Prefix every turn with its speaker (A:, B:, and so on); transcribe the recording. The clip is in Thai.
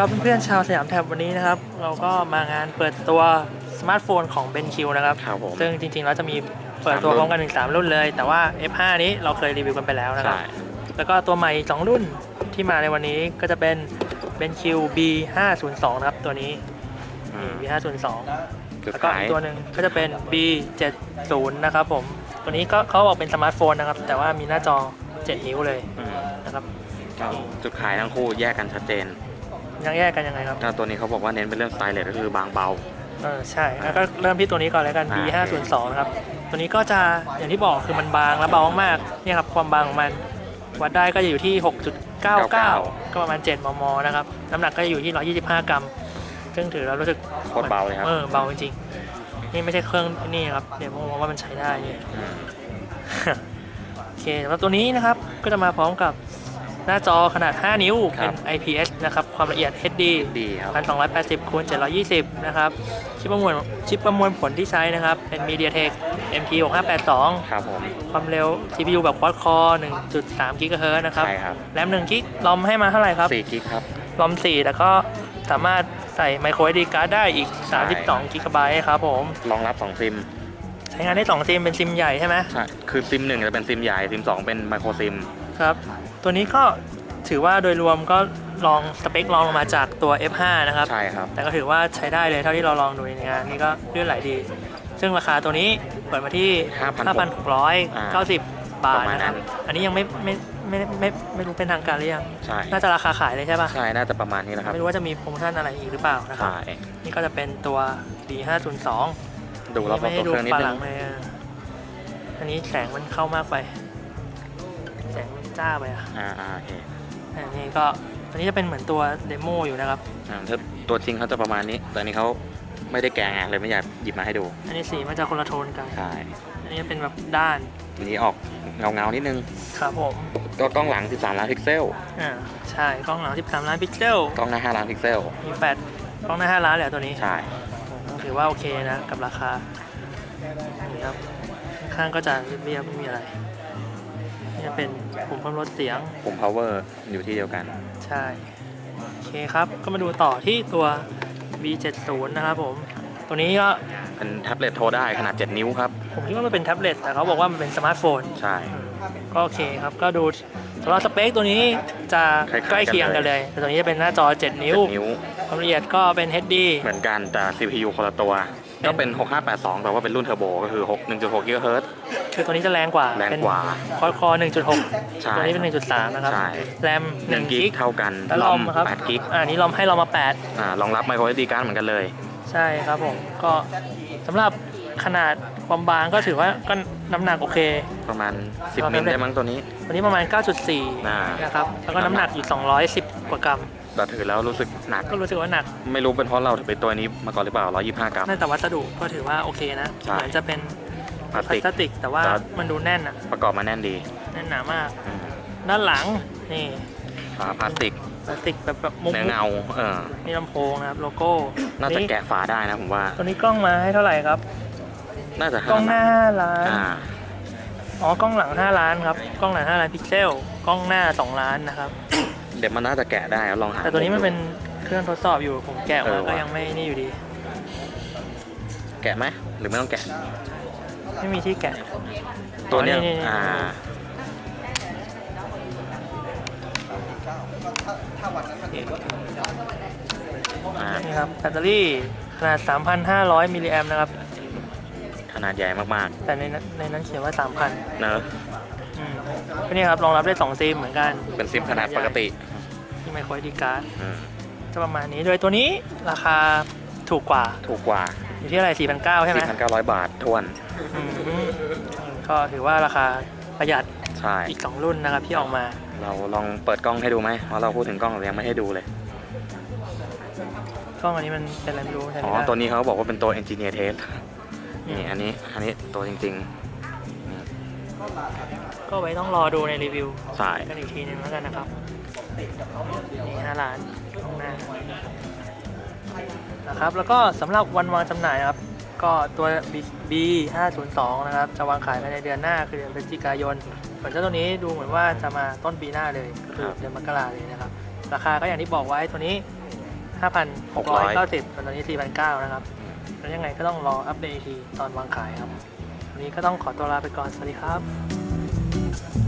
A: ครับเพื่อนๆชาวสยามแท็บวันนี้นะครับ เราก็มางานเปิดตัวสมาร์ทโฟนของ BenQ นะครับ
B: ครับผม
A: ซึ่งจริงๆแล้วจะมีเปิดตัวพร้อมกันถึง3รุ่นเลย แต่ว่า F5 นี้เราเคยรีวิวกันไปแล้วนะครับ
B: ใช่
A: แล้วก็ตัวใหม่อีก2รุ่นที่มาในวันนี้ก็จะเป็น BenQ B502 นะครับ ตัวนี้
B: อืม
A: B502
B: สุด
A: แล้วก็
B: ท้าย
A: อีกตัวหนึ่งก็จะเป็น B70 นะครับผม ตัวนี้ก็เขาบอกเป็นสมาร์ทโฟนนะครับ แต่ว่ามีหน้าจอ 7 นิ้วเลย
B: อืม
A: นะครับ
B: ก็จุดขายทั้งคู่แยกกันชัดเจน
A: ยังแยกกันยังไงครับ
B: ก็ตัวนี้เขาบอกว่าเน้นเป็นเรื่องสไตล์เลสก็คือบางเบา
A: เออใช่แล้วก็เริ่มที่ตัวนี้ก่อนแล้วกัน
B: อ่า
A: B502 นะครับ ตัวนี้ก็จะอย่างที่บอกคือมันบางและเบามากๆเนี่ยครับความบางของมัน วัดได้ก็จะอยู่ที่ 6.99 ก็ประมาณ 7 มม นะครับ น้ำหนักก็จะอยู่ที่ 125 กรัม ซึ่งถือแล้วรู้สึก
B: โคตรเบาเลยครับ
A: เออเบาจริงๆนี่ไม่ใช่เครื่องนี่ครับ เดี๋ยวผมมองว่ามันใช้ได้นี่
B: ม
A: โอเคสำหรับตัวนี้นะครับก็จะมาพร้อมกับ หน้าจอขนาด 5 นิ้ว เป็น IPS นะครับ ความละเอียด HD
B: ดีครับ
A: 1280คูณ720 นะครับ ชิปประมวลชิปประมวลผลที่ใช้นะครับ เป็น MediaTek MT 6582
B: ครับผม
A: ความเร็ว CPU แบบ Quad Core 1.3 GHz นะครับ
B: ใช่ครับ
A: แรม1กิกลอมให้มาเท่าไหร่ครับ
B: สี่กิกครับ
A: ลอม 4 แล้วก็สามารถใส่ micro SD card ได้อีก 32 GB ครับผม
B: รองรับสองซิม
A: ใช้งานได้ 2 ซิม เป็นซิมใหญ่ใช่ไหม
B: ใช่ คือซิมหนึ่งจะเป็นซิมใหญ่ ซิมสองเป็นไมโครซิม
A: ครับ ตัวนี้ก็ถือว่าโดยรวมก็ลองสเปคลองลงมาจากตัว F5 นะครับ
B: ใช่ครับ
A: แต่ก็ถือว่าใช้ได้เลยเท่าที่เราลองดูในงานนี่ก็ลื่นไหลดี ซึ่งราคาตัวนี้เปิดมาที่ 5,690 บาทนะครับ อันนี้ยังไม่ไม่ไม่ไม่ไม่ไม่รู้เป็นทางการหรือยัง
B: ใช่
A: น่าจะราคาขายเลยใช่ปะ
B: ใช่ น่าจะประมาณนี้นะครับ
A: ไม่รู้ว่าจะมีโปรโมชั่นอะไรอีกหรือเปล่านะครับ
B: ใช่
A: นี่ก็จะเป็นตัว B502
B: ดูรอบ
A: ไม่
B: ๆ
A: ให้
B: ตัว
A: ดู
B: เครื่องนิด
A: ฝา
B: นึ
A: หลั
B: ง
A: งเลยอะอันนี้แสงมันเข้ามากไปแส งมันจ้าไปอะ
B: อ่าอ่าโอเค
A: อันนี้ก็อันนี้จะเป็นเหมือนตัวเดโมอยู่นะครับ
B: อ่าถ้าตัวจริงเขาจะประมาณนี้ แต่อันนี้เขาไม่ได้แกะไงเลยไม่อยากหยิบมาให้ดู
A: อันนี้สีมันจะคนละโทนกัน
B: ใช่
A: อันนี้เป็นแบบด้าน
B: อันนี้ออกเงาเงาๆนิดนึง
A: ครับผม
B: ก็กล้องหลัง 13 ล้านพิกเซล
A: อ่า ใช่กล้องหลัง 13 ล้านพิกเซล
B: กล้องหน้า 5 ล้านพิกเซล
A: มีแฟลชกล้องหน้า 5 ล้านเลยเหรอตัวนี้
B: ใช่
A: ถือว่าโอเคนะ กับราคา นี่ครับ ข้างก็จะเรียบๆไม่มีอะไรนี่จะ เป็นปุ่มเพิ่มลดเสียง
B: ปุ่ม power อยู่ที่เดียวกัน
A: ใช่ โอเคครับ ก็มาดูต่อที่ตัว V70 นะครับผม ตัวนี้ก็
B: เป็นแท็บเล็ตโทรได้ขนาด 7 นิ้วครับ
A: ผมคิดว่ามันเป็นแท็บเล็ตแต่เขาบอกว่ามันเป็นสมาร์ทโฟน
B: ใช่
A: ก็โอเคครับ ก็ดูสำหรับสเปคตัวนี้จะ
B: คล้ายๆ
A: ใกล้เคียงกัน
B: กัน
A: เล
B: เลยย
A: แต่ตัวนี้จะเป็นหน้าจอ7นิ้ว
B: 7นิ้ว
A: ความละเอียดก็เป็น HD
B: เหมือนกันแต่ CPU คนละตัว ก็เป็น 6582 แต่ว่าเป็นรุ่นเทอร์โบก็คือ 6 1.6 GHz
A: คือตัวนี้จะแรงกว่า
B: แรง
A: เป็น
B: กว่า
A: คอร์คอ1.6
B: ใช่
A: ตัวนี้เป็น 1.3 นะครับ
B: ใช่
A: แรม
B: 1
A: 1
B: กิ
A: กิ
B: ก
A: ก
B: เท่ากัน
A: แล้วลอมครับ
B: 8กิก
A: อ่านี่ลอมให้ลอมมา
B: อ่ารองรับ micro SD card เหมือนกันเลย
A: 8ใช่ครับผม ก็สำหรับขนาดความบางก็ถือว่าก็น้ำหนักโอเค
B: ประมาณ
A: รอบ
B: 10มิล
A: แท็บเล็ต
B: ได้มั้งตัวนี้
A: ตัวนี้ประมาณ
B: อ่า
A: 9.4 นะครับ แล้วก็น้ำหนักอยู่ 210 กว่ากรัม
B: แต่ถือแล้วรู้สึกหนัก
A: ก็รู้สึกว่าหนัก
B: ไม่รู้เป็นเพราะเราถือเป็นตัวนี้มาก่อนหรือเปล่า 125 กรัม
A: น่าแต่วัสดุก็ถือว่าโอเคนะ
B: ใช่
A: เหมือนจะเป็น
B: พลาส
A: พลา
B: ติก
A: สติกแต่ว่า
B: แต่
A: มันดูแน่นอะ
B: ประกอบมาแน่นดี
A: แน่นหนามาก
B: อืม
A: ด้านหลังนี่
B: ฝาพลาสติก
A: พลาสติกแบบแบบมุก
B: เนื้อเงาเออ
A: นี่ลำโพงนะครับโลโก้
B: น่าจะแกะฝาได้นะผมว่า
A: ตัวนี้กล้องมาให้เท่าไหร่ครับ
B: น่าจะ
A: กล้องหน้า5ล้าน
B: อ่า
A: อ๋อกล้องหลัง 5 ล้านครับ กล้องหลัง 5 ล้านพิกเซล กล้องหน้า 2 ล้านนะครับ
B: เดี๋ยวมันน่าจะแกะได้ลองหา
A: แต่ตัวนี้มันเป็นเครื่องทดสอบอยู่ผมแกะ
B: เอ
A: มา
B: อ
A: ก็
B: ว่ะ
A: ยังไม่นี่อยู่ดี
B: แกะไหมหรือไม่ต้องแกะ
A: ไม่มีที่แกะ
B: ตัวเนี้ย
A: อ๋อนี่นี่
B: อ่าอ่า
A: นี่ครับแบตเตอรี่ขนาด 3,500 มิลลิแอมนะครับ
B: ขนาดใหญ่มาก
A: แต่ในนั้นในนั้นเขียนว่า 3,000
B: ๆเนอะ
A: อืม ก็นี่ครับรองรับได้2ซิมเหมือนกัน
B: เป็นซิมขนาดปกติ
A: ที่ไมโครดีการ์ด
B: อืม
A: จะประมาณนี้โดยตัวนี้ราคาถูกกว่า
B: ถูกกว่า
A: อยู่ที่อะไร4,900ใช่ไหม
B: 4,900 บาททวน
A: อืมก็ถือว่าราคาประหยัด
B: ใช่
A: อีก 2 รุ่นนะครับที่ออกมา
B: เราลองเปิดกล้องให้ดูไหมเพราะเราพูดถึงกล้องเรายังไม่ให้ดูเลย
A: กล้องอันนี้มันเป็นอะไรไม่รู้ใช่ไหม
B: อ๋อ
A: ครับ
B: ตัวนี้เขาบอกว่าเป็นตัว engineer test
A: อืม
B: นี่อันนี้ อันนี้ตัวจริง
A: ก็ไว้ต้องรอดูในรีวิว
B: ๆใช่
A: กันอีกทีหนึงแล้วกันนะครับนี่ห้าล้านข้างหน้านะครับแล้วก็สำหรับวันวางจำหน่ายนะครับ ก็ตัว B 502นะครับ จะวางขายภายในเดือนหน้าคือเดือนพฤศจิกายนส่วนเจ้าตัวนี้ดูเหมือนว่าจะมาต้นปีหน้าเลยก็คือ
B: ครับ
A: เดือนมกราเลยนะครับ ราคาก็อย่างที่บอกไว้ตัวนี้ 5,690ส่วนตอนนี้ 4,900นะครับ แล้วยังไงก็ต้องรออัปเดตอีกทีตอนวางขายครับ วันนี้ก็ต้องขอตัวลาไปก่อน สวัสดีครับ